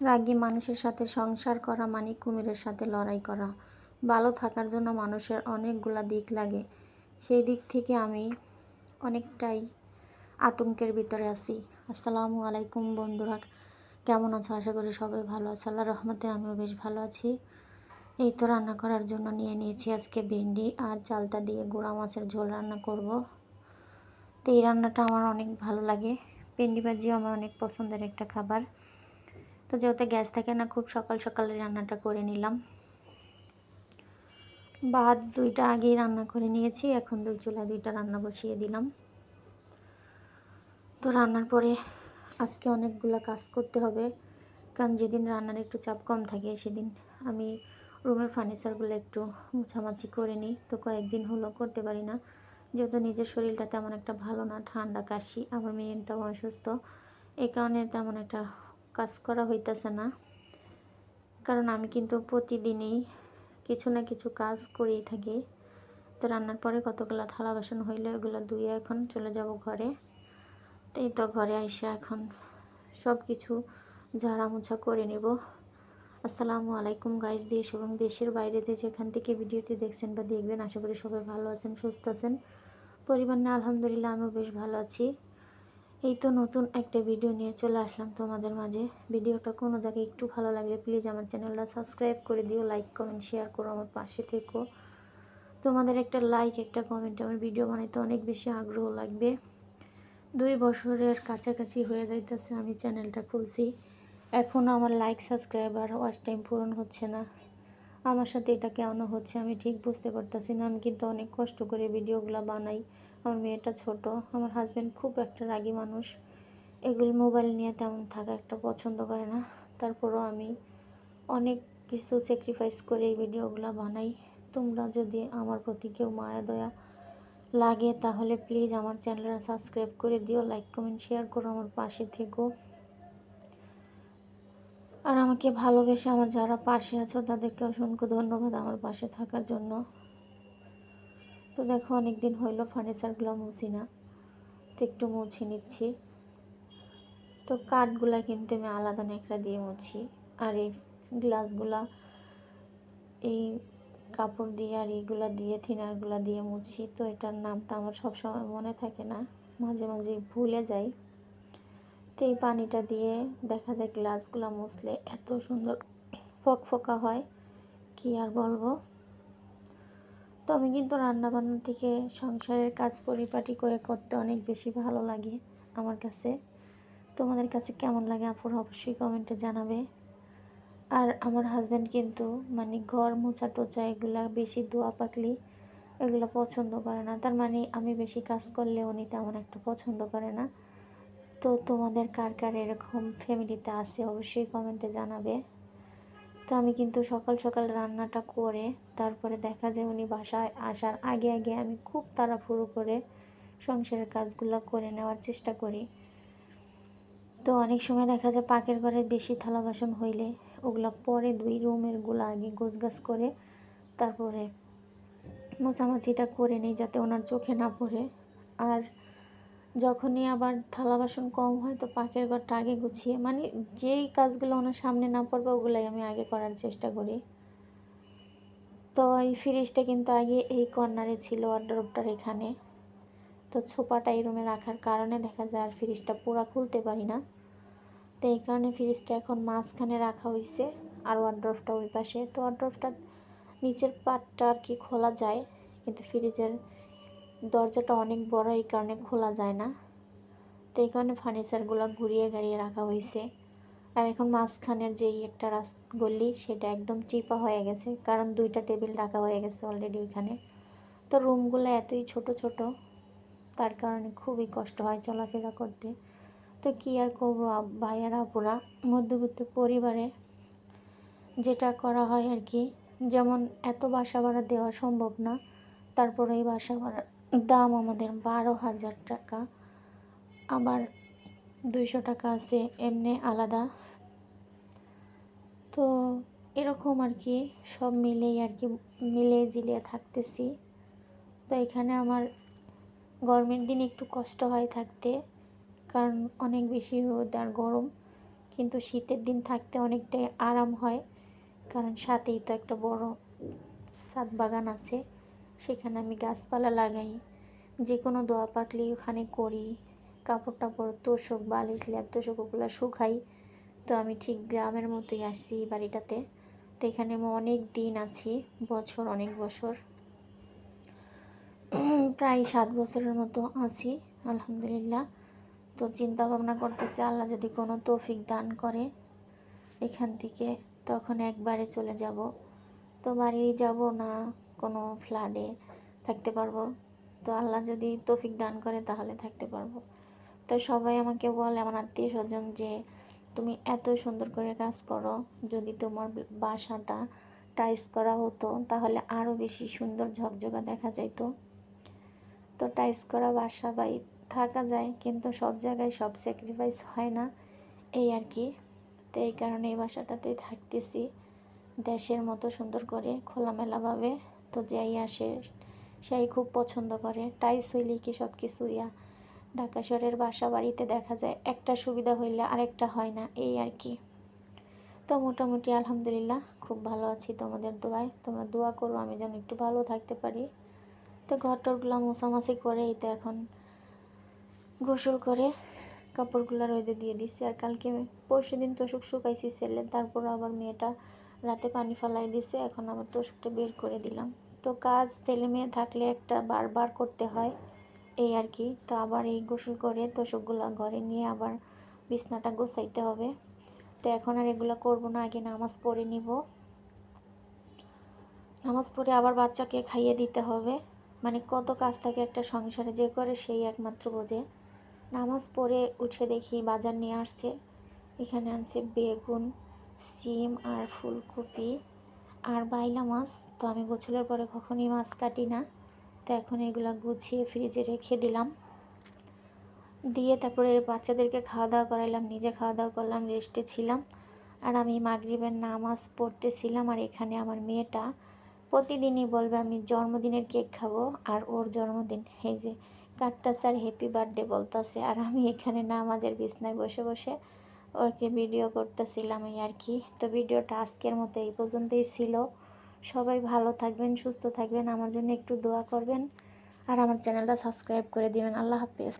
রাগী মানুষের সাথে সংসার করা মানে কুমিরের সাথে লড়াই করা। ভালো থাকার জন্য মানুষের অনেকগুলা দিক লাগে। সেই দিক থেকে আমি অনেকটাই আতঙ্কের ভিতরে আছি। আসসালামু আলাইকুম বন্ধুরা, কেমন আছো? আশা করি সবাই ভালো আছে। আল্লাহ রহমতে আমিও বেশ ভালো আছি। এই তো রান্না করার জন্য নিয়ে নিয়েছি আজকে ভেন্ডি আর চালতা দিয়ে গুঁড়া মাছের ঝোল রান্না করব। তো এই রান্নাটা আমার অনেক ভালো লাগে। ভেন্ডি ভাজিও আমার অনেক পছন্দের একটা খাবার। তো যেহেতু গ্যাস থাকে না খুব সকাল সকালে রান্নাটা করে নিলাম। ভাত দুইটা আগেই রান্না করে নিয়েছি, এখন দুই চুলা দুইটা রান্না বসিয়ে দিলাম। তো রান্নার পরে আজকে অনেকগুলো কাজ করতে হবে, কারণ যেদিন রান্নার একটু চাপ কম থাকে সেদিন আমি রুমের ফার্নিচারগুলো একটু মুছামাছি করে নিই। তো কয়েকদিন হলো করতে পারি না, যেহেতু নিজের শরীরটা তেমন একটা ভালো না, ঠান্ডা, কাশি, আমার মেয়েটাও অসুস্থ এই কারণে তেমন একটা কাজ করা হইতেছে না। কারণ আমি কিন্তু প্রতিদিনই কিছু না কিছু কাজ করেই থাকি। তো রান্নার পরে কতগুলো থালা বাসন হইলে ওগুলো ধুয়ে এখন চলে যাব ঘরে। তো এই তো ঘরে আইসা এখন সব কিছু ঝাড়া মোছা করে নেব। আসসালামু আলাইকুম গাইজ, দেশ এবং দেশের বাইরে যে যেখান থেকে ভিডিওটি দেখছেন বা দেখবেন, আশা করি সবাই ভালো আছেন, সুস্থ আছেন। পরিবার না আলহামদুলিল্লাহ আমিও বেশ ভালো আছি। এই তো নতুন একটা ভিডিও নিয়ে চলে আসলাম তোমাদের মাঝে। ভিডিওটা কোনো জায়গায় একটু ভালো লাগলে প্লিজ আমার চ্যানেলটা সাবস্ক্রাইব করে দিও লাইক কমেন্ট শেয়ার করো আমার পাশে থেকো। তোমাদের একটা লাইক একটা কমেন্ট আমার ভিডিও বানাইতে অনেক বেশি আগ্রহ লাগবে। দুই বছরের কাছাকাছি হয়ে যাইতেছে, আমি চ্যানেলটা খুলছি। এখনও আমার লাইক সাবস্ক্রাইবার ওয়াচ টাইম পূরণ হচ্ছে না। আমার সাথে এটা কেমন হচ্ছে আমি ঠিক বুঝতে পারতেছি না। আমি কিন্তু অনেক কষ্ট করে ভিডিওগুলো বানাই। আমার মেয়েটা ছোট, আমার হাজব্যান্ড খুব একটা রাগী মানুষ। এগুলো মোবাইল নিয়ে তেমন থাকা একটা পছন্দ করে না। তারপরও আমি অনেক কিছু স্যাক্রিফাইস করে এই ভিডিওগুলো বানাই। তোমরা যদি আমার প্রতি কেউ মায়া, দয়া লাগে, তাহলে প্লিজ আমার চ্যানেলটা সাবস্ক্রাইব করে দিও লাইক কমেন্ট শেয়ার করো আমার পাশে থেকো। আর আমাকে ভালোবেসে আমার যারা পাশে আছো, তাদেরকে অসংখ্য ধন্যবাদ আমার পাশে থাকার জন্য। তো দেখো অনেক দিন হইল ফার্নিচারগুলো মুছি না। তো একটু মুছে নিচ্ছি। তো কাঠগুলা কিন্তু আমি আলাদা ন্যাকড়া দিয়ে মুছি। আর এই গ্লাসগুলা এই কাপড় দিয়ে আর এইগুলা দিয়ে থিনারগুলা দিয়ে মুছি। তো এটার নামটা আমার সবসময় মনে থাকে না। মাঝে মাঝে ভুলে যাই। তো এই পানিটা দিয়ে দেখা যায় গ্লাসগুলো মুছলে এত সুন্দর ফকফকা হয়। কি আর বলব? তো আমি কিন্তু রান্নাবান্না থেকে সংসারের কাজ পরিপাটি করে করতে অনেক বেশি ভালো লাগে আমার কাছে। তোমাদের কাছে কেমন লাগে আপুর অবশ্যই কমেন্টে জানাবে। আর আমার হাজব্যান্ড কিন্তু মানে ঘর মোছা টোচা এগুলা বেশি দোয়া পাকলি এগুলো পছন্দ করে না। তার মানে আমি বেশি কাজ করলে উনি তেমন একটা পছন্দ করে না। তো তোমাদের কার কার এরকম ফ্যামিলিতে আছে? অবশ্যই কমেন্টে জানাবে। তো আমি কিন্তু সকাল সকাল রান্নাটা করে তারপরে দেখা যায় উনি বাসায় আসার আগে আগে আমি খুব তাড়াহুড়ো করে সংসারের কাজগুলো করে নেওয়ার চেষ্টা করি। তো অনেক সময় দেখা যায় পাকের ঘরে বেশি থালা বাসন হইলে ওগুলো পরে দুই রুমেরগুলো আগে গোছগাছ করে তারপরে মোছামাছিটা করে নিই যাতে ওনার চোখে না পড়ে। আর যখনই আবার থালা বাসন কম হয় তো পাকের ঘরটা আগে গুছিয়ে মানে যেই কাজগুলো ওনার সামনে না পড়বে ওগুলাই আমি আগে করার চেষ্টা করি। তো এই ফ্রিজটা কিন্তু আগে এই কর্নারে ছিল ওয়ার্ড্রপটার এখানে। তো ছোপাটা এই রুমে রাখার কারণে দেখা যায় আর ফ্রিজটা পুরো খুলতে পারি না। তো এই কারণে ফ্রিজটা এখন মাঝখানে রাখা হয়েছে আর ওয়ার্ড্রপটা ওই পাশে। তো ওয়ার্ড্রপটা নিচের পাটটা আর কি খোলা যায়, কিন্তু ফ্রিজের দরজাটা অনেক বড়, এই কারণে খোলা যায় না। তো এই কারণে ফার্নিচারগুলো ঘুরিয়ে গাড়িয়ে রাখা হয়েছে। আর এখন মাঝখানের যেই একটা রাস, গলি, সেটা একদম চিপা হয়ে গেছে। কারণ দুইটা টেবিল রাখা হয়ে গেছে অলরেডি ওইখানে। তো রুমগুলো এতই ছোট ছোট, তার কারণে খুবই কষ্ট হয় চলাফেরা করতে। তো কী আর করব ভাইয়ার আপুরা, মধ্যবিত্ত পরিবারে যেটা করা হয় আর কি। যেমন এত বাসা ভাড়া দেওয়া সম্ভব না তারপরে এই বাসা ভাড়ার দাম আমাদের বারো হাজার টাকা। আবার দুইশো টাকা আছে, এমনি আলাদা। তো এরকম আর কি, সব মিলেই আর কি, মিলে জিলিয়ে থাকতেছি। তো এখানে আমার গরমের দিন একটু কষ্ট হয় থাকতে, কারণ অনেক বেশি রোদ আর গরম। কিন্তু শীতের দিন থাকতে অনেকটাই আরাম হয়, কারণ সাথেই তো একটা বড় সাত বাগান আছে। সেখানে আমি গাছপালা লাগাই, যে কোনো দোয়া পাকলি ওখানে করি, কাপড় টাপড় তোষক, বালিশ, ল্যাপ তোষক ওগুলো শুকাই। তো আমি ঠিক গ্রামের মতোই আসছি বাড়িটাতে। তো এখানে আমি অনেক দিন আছি, বছর, অনেক বছর। প্রায় সাত বছরের মতো আছি, আলহামদুলিল্লাহ। তো চিন্তা ভাবনা করতেছে, আল্লাহ যদি কোনো তৌফিক দান করে এখান থেকে, তখন একবারে চলে যাব। তো বাড়ি যাব না কোনো ফ্ল্যাটে থাকতে পারব। তো আল্লাহ যদি তৌফিক দান করে তাহলে থাকতে পারব। তো সবাই আমাকে বলে, আমার আত্মীয় স্বজন যে তুমি এত সুন্দর করে কাজ করো, যদি তোমার বাসাটা টাইস করা হতো, তাহলে আরও বেশি সুন্দর ঝকঝকা দেখা যাইতো। তো টাইস করা বাসা বাই থাকা যায়, কিন্তু সব জায়গায় সব স্যাক্রিফাইস হয় না। এই আর কি। তো এই কারণে এই বাসাটাতেই থাকতেছি। দেশের মতো সুন্দর করে খোলামেলাভাবে। তো যাই আসে সেই খুব পছন্দ করে। টাইস হইলে কি সব কিছু ইয়া, ঢাকা শহরের বাসা বাড়িতে দেখা যায়। একটা সুবিধা হইলে আরেকটা হয় না, এই আর কি। তো মোটামুটি আলহামদুলিল্লাহ, খুব ভালো আছি তোমাদের দোয়ায়। তোমরা দোয়া করো, আমি যেন একটু ভালো থাকতে পারি। তো ঘর টরগুলো মোছামাছি করে, এই তো এখন গোসল করে কাপড়গুলো রোদে দিয়ে দিচ্ছি আর কালকে পরশু দিন তোষক শুকাইছি ছেলে তারপর আবার মেয়েটা রাতে পানি ফালাই দিছে, এখন আবার তোষকটা বের করে দিলাম। তো কাজ ছেলে মেয়ে থাকলে একটা বারবার করতে হয়, এই আর কি। তো আবার এই গোসল করে তোষকগুলো ঘরে নিয়ে আবার বিছনাটা গোছাইতে হবে। তো এখন আর এগুলো করব না, আগে নামাজ পড়ে নিব। নামাজ পড়ে আবার বাচ্চাকে খাইয়ে দিতে হবে। মানে কত কাজ থাকে একটা সংসারে, যে করে সেই একমাত্র বোঝে। নামাজ পড়ে উঠে দেখি বাজার নিয়ে আসছে, এখানে আনছে বেগুন সিম আর ফুলকপি আর বাইলা মাছ। তো আমি গোছলের পরে কখনই মাছ কাটি না। তো এখন এগুলো গুছিয়ে ফ্রিজে রেখে দিলাম। দিয়ে তারপরে বাচ্চাদেরকে খাওয়া দাওয়া করাইলাম, নিজে খাওয়া দাওয়া করলাম, রেস্টে ছিলাম। আর আমি মাগরিবের নামাজ পড়তেছিলাম আর এখানে আমার মেয়েটা প্রতিদিনই বলবে, আমি জন্মদিনের কেক খাব আর ওর জন্মদিন। এই যে কাটতাছে আর হ্যাপি বার্থডে বলতাছে। আর আমি এখানে নামাজের বিছনায় বসে বসে ওকে ভিডিও করতেছিলাম এই আর কি। তো ভিডিওটা আজকের মতো এই পর্যন্তই ছিল। সবাই ভালো থাকবেন, সুস্থ থাকবেন। আমার জন্য একটু দোয়া করবেন। আর আমার চ্যানেলটা সাবস্ক্রাইব করে দিবেন। আল্লাহ হাফিজ।